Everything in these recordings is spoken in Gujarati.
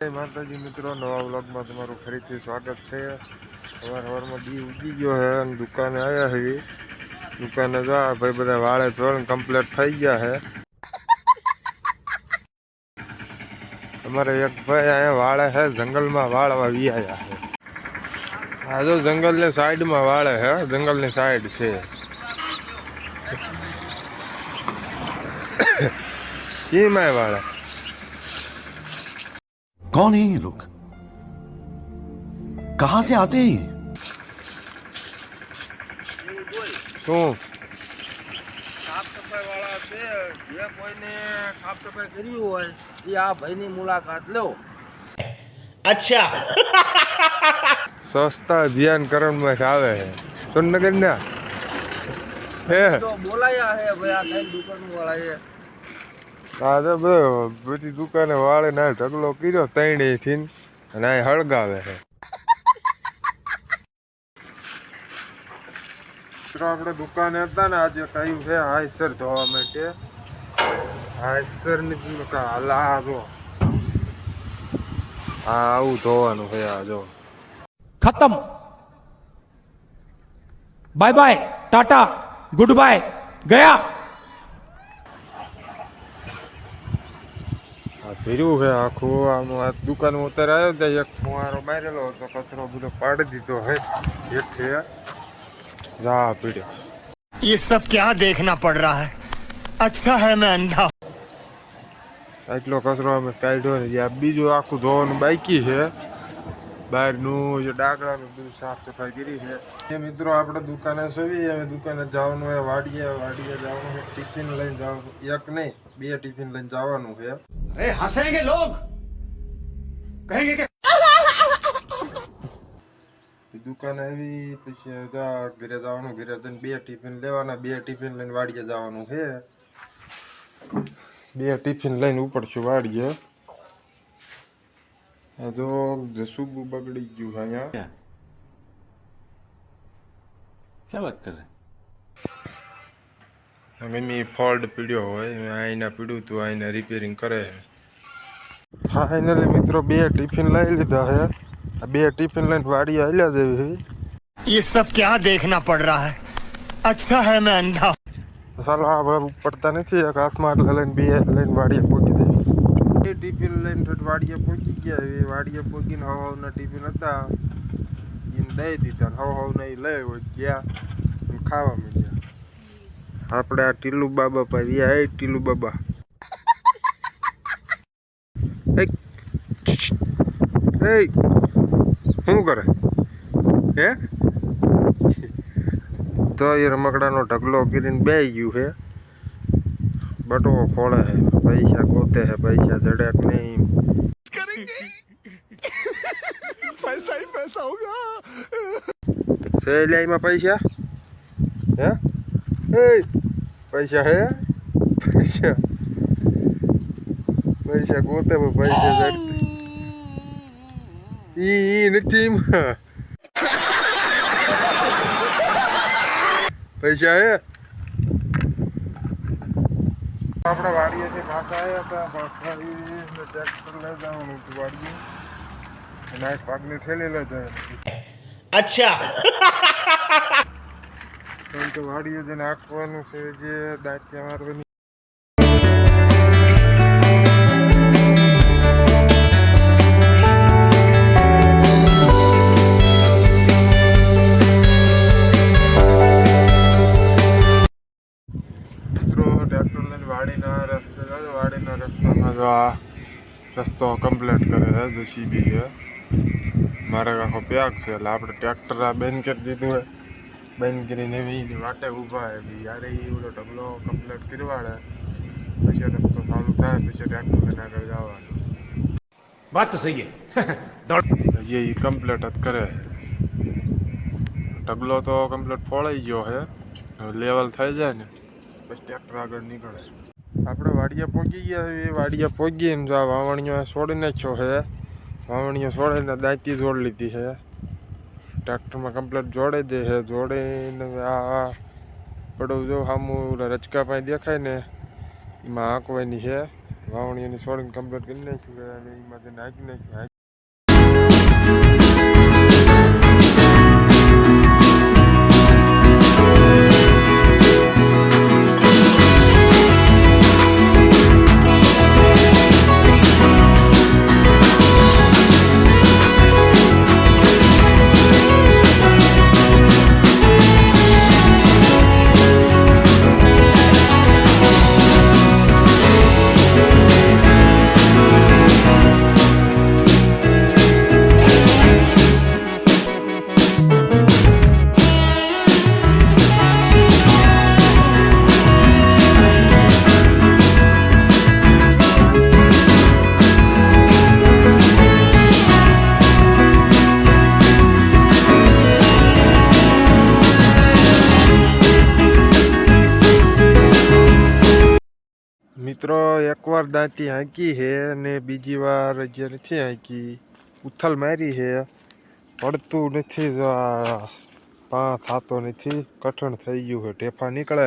માતાજી મિત્રો, નવા વ્લોગમાં તમારું ફરીથી સ્વાગત છે. સવાર સવારમાં બી ઉગી ગયો છે અને દુકાને આવ્યા છે દુકાને જા, ભાઈ બધા વાળે ધોરણ કમ્પ્લીટ થઈ ગયા છે અમારે એક ભાઈ અહીંયા વાળે છે જંગલમાં વાળવા વી આવ્યા છે આ તો જંગલની સાઈડમાં વાળે છે જંગલની સાઈડ છે. કેમાં વાળે? कौन है ये लोग कहां से आते हैं ये શું સાફ સફાઈ વાળા છે જે કોઈને સાફ સફાઈ કરવી હોય એ આ ભાઈની મુલાકાત લો સ્વચ્છતા અભિયાન કરણમાં આવે છે સોનનગર ના હે તો બોલાયા હે ભાઈ આ કઈ દુકાન વાળા એ આજે બધો બધી દુકાને વાળે ના ઢગલો કર્યો તૈણી થી અને આ હળગાવે છે. આપણે દુકાને હતા ને, આજે કહ્યું છે? હાઈસર જોવા માટે. હાઈસરની હાલા, જો. હા, આવું ધોવાનું છે, આ જો. ખતમ. Bye bye, ta ta, good bye, ગયા. આ ભીર્યું છે આખું આમ આ દુકાન ઉતર આવ્યો ત્યાં એક ફુવારો મારેલો હતો કચરો બધો પાડી દીધો હે હેઠે જા પીડ્યો ये सब क्या देखना पड़ रहा है अच्छा है मैं अंधा એટલો કચરો અમે કાઢ્યો ને આ બીજું આખું ધોવાનું બાકી છે બહારનું જે ડાકડાનું બધું સાફ સફાઈ કરી છે એ મિત્રો આપણે દુકાને સોવી હવે દુકાને જવાનું હોય વાડીએ વાડીએ જવાનું છે ટિફિન લઈને જવાનું એક નહીં બે ટિફિન લઈને જવાનું છે. અરે હસેંગે લોગ કહેંગે કે દુકાન આવી પછી જા ઘરે જવાનું ઘરે જઈને બે ટિફિન લેવાના બે ટિફિન લઈને વાડીએ જવાનું છે. બે ટિફિન લઈને ઉપડશું વાડીએ. જો જસુબુ બગડી ગયું અહીંયા. ક્યાં વાત કરે? ગમે ફોલ્ટ પીડ્યો હોય આઈના પીડ્યું તું આઈને રિપેરિંગ કરે ફાઇનલી મિત્રો બે ટિફિન લઈ લીધા છે આ બે ટિફિન લઈને વાડીએ હાલ્યા જેવી ये सब क्या देखना पड़ रहा है अच्छा है मैं अंधा ચાલો આ હવે પડતા નથી એક હાથમાં એટલે લઈને બે લઈને વાડીએ પહોંચી દઈ એ ટિફિન લઈને તો વાડીએ પહોંચી ગયા એ વાડીએ પહોંચીને હવા હવના ટિફિન હતા એને દઈ દીધા હવા હવના એ લઈ હોય ગયા અને ખાવા માંડ્યા આપણે આ ટીલુ બાબા પાવી આ ટીલુ બાબા એ એ શું કરે હે તો એ રમકડાનો ઢગલો કરીને બે ગયું છે બટવો ખોળે છે પૈસા ગોતે છે પૈસા જડે કે નહીં पैसा ही पैसा होगा સહેલાઈમાં પૈસા હે એ પૈસા હે? પૈસા. પૈસા ગોતે પણ પૈસા જડતે ઈ ઈ નથી પૈસા હે? આપણે વાડીએથી પાછા આવ્યા હતા પાછા આવીને ટ્રેક્ટર લઈ જવાનું હતું વાડીએ. અને આ પાકની ઠેલી લઈ જવાની કારણ કે વાડીએ જેને આંકવાનું છે જે દાંત્યા મારવાની. વાડીના રસ્તે વાડીના રસ્તામાં જો આ રસ્તો કમ્પ્લીટ કરે છે જેસીબી છે. મારે આખો પેક છે, એટલે આપણે ટ્રેક્ટર આ બેન કરી દીધું હોય બેન કરીને એની વાટે ઊભા હોય યારે એ ઓલો ઢગલો કમ્પ્લીટ કરવાડે પછી રસ્તો ચાલુ થાય પછી ટેક્ટર લઈને આગળ જવાનું. વાત તો સહી હજી એ કમ્પ્લીટ જ કરે. ઢગલો તો કમ્પ્લીટ ફોળાઈ ગયો છે લેવલ થઈ જાય ને પછી ટ્રેક્ટર આગળ નીકળે. આપણે વાડિયા પહોંચી ગયા એ વાડિયા પહોંચી એમ આ વાવણીઓ છોડી નાખ્યો હે વાવણીઓ છોડીને દાંતી જોડ લીધી છે ટ્રેક્ટરમાં કમ્પ્લેટ જોડે દે છે. જોડીને આ પડવું જો સામું રચકા પાસે દેખાય ને, એમાં આંકવાની છે. વાવણી એની સોડિંગ કમ્પ્લીટ કરી નાખ્યું એમાં નાખી નાખ્યું મિત્રો, એકવાર દાંતી હાંકી છે અને બીજી વાર જે નથી હાંકી, ઉથલ મારી છે પડતું નથી પા થતો નથી, કઠણ થઈ ગયું છે ટેફા નીકળે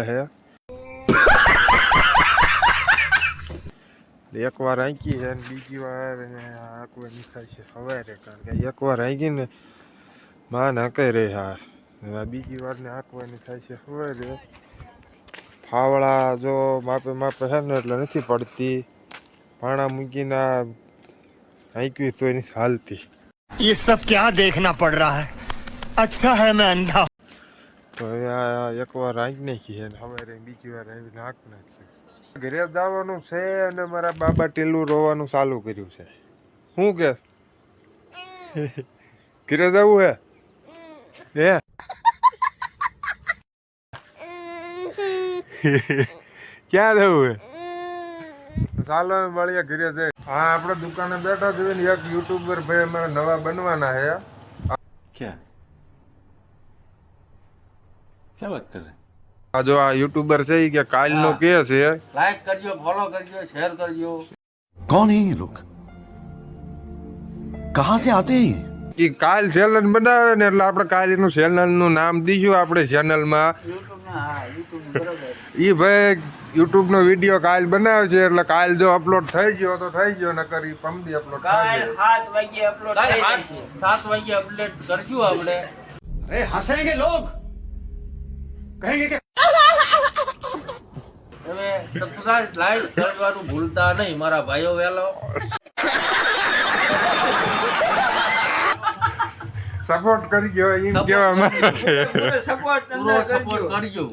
છે એકવાર હાંકી છે અને બીજી વાર હાંકવાની થાય છે સવારે, કારણ કે એકવાર હાંકી ને માં હાંકાઈ રહી હા બીજી વાર ને હાંકવાની થાય છે સવારે. ફાવડા જો માપે માપે છે ને એટલે નથી પડતી પાણા મૂકીને આ હાંક્યું તો એની હાલતી ये सब क्या देखना पड़ रहा है अच्छा है मैं अंधा તો હવે આ એકવાર હાંકી નાખી છે ને હવે બીજી વાર આવીને હાંક નાખ્યું ઘરે જવાનું છે અને મારા બાબા ટેલું રોવાનું ચાલુ કર્યું છે શું કે ઘરે જવું હે હે ક્યાં જવું હે ચાલો હવે મળીએ ઘરે જઈ હા આપણે દુકાને બેઠા છીએ ને એક યુટ્યુબર ભાઈ અમારે નવા બનવાના છે क्या क्या बात कर रहे हैं આ જો આ યુટ્યુબર છે ઈ કે કાલનો કે છે લાઈક કરજો ફોલો કરજો શેર કરજો कौन है ये लोग कहाँ से आते हैं ये ઈ કાલ ચેનલ બનાવે ને એટલે આપણે કાલ એનું ચેનલ નું નામ દઈશું આપણે ચેનલમાં એ ભાઈ યુટ્યુબ નો વીડિયો કાલ બનાવ્યો છે એટલે કાલ જો અપલોડ થઈ ગયો તો થઈ ગયો ને કરી પમદી અપલોડ કાલ 7 વાગે અપલોડ થઈ 7 વાગે અપલોડ કરજો આપણે. અરે હસેંગે લોગ કહેંગે કે હવે સબસ્ક્રાઇબ લાઈક કરવાનું ભૂલતા નહીં મારા ભાઈઓ વેલો સપોર્ટ કરી ગયો એમ કેવા માંગે છે. પૂરો સપોર્ટ કરજો.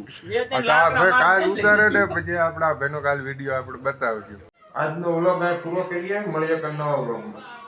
ભાઈ કાલ ઉતારે ને પછી આપણા ભાઈનો કાલ વીડિયો આપણે બતાવજો. આજનો વ્લોગ આ પૂરો કરીએ. મળીએ કાલ નવા વ્લોગમાં.